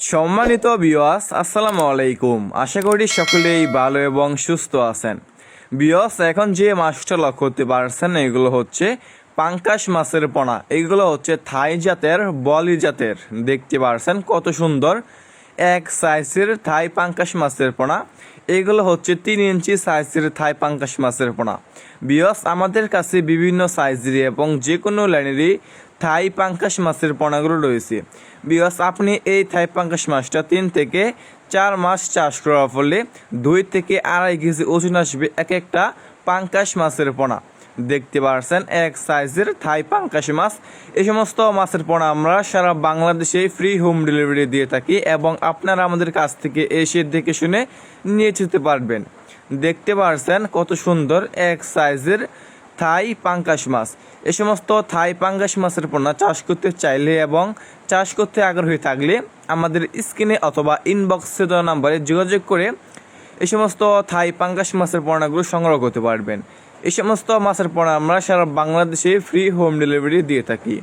সম্মানিত বিওয়াস আসসালামু আলাইকুম। আশা করি সকলেই ভালো এবং সুস্থ আছেন। বিওয়াস এখন যে মাছটা লক্ষ্য করতে পারছেন, এগুলো হচ্ছে পাঙ্কাশ মাছের পোনা। এগুলো হচ্ছে থাই জাতের, বলি জাতের। দেখতে পারছেন কত সুন্দর এক সাইজের থাই পাঙ্কাশ মাছের পোনা। এগুলো হচ্ছে তিন ইঞ্চি সাইজের থাই পাঙ্কাশ মাছের পোনা। বিয়স আমাদের কাছে বিভিন্ন সাইজেরই এবং যে কোনো লাইনেরই থাই পাঙ্কাশ মাছের পোনাগুলো রয়েছে। বিয়স আপনি এই থাই পাঙ্কাশ মাছটা তিন থেকে চার মাস চাষ করার ফলে দুই থেকে আড়াই কেজি ওজন আসবে এক একটা পাঙ্কাশ মাছের পোনা। দেখতে পারছেন, এক সাইজের থাই পাঙ্কাশ মাছ। এই সমস্ত মাছের পোনা আমরা সারা বাংলাদেশে ফ্রি হোম ডেলিভারি দিয়ে থাকি এবং আপনারা আমাদের কাছ থেকে এসে দেখে শুনে নিয়ে যেতে পারবেন। দেখতে পারছেন কত সুন্দর এক সাইজের থাই পাঙ্কাশ মাছ। এই সমস্ত থাই পাঙ্কাশ মাছের পোনা চাষ করতে চাইলে এবং চাষ করতে আগ্রহী থাকলে আমাদের স্ক্রিনে অথবা ইনবক্সে দেওয়া নাম্বারে যোগাযোগ করে এই সমস্ত থাই পাঙ্গাস মাছের পোনাগুলো সংগ্রহ করতে পারবেন। এই সমস্ত মাছের পণ্য আমরা সারা বাংলাদেশে ফ্রি হোম ডেলিভারি দিয়ে থাকি।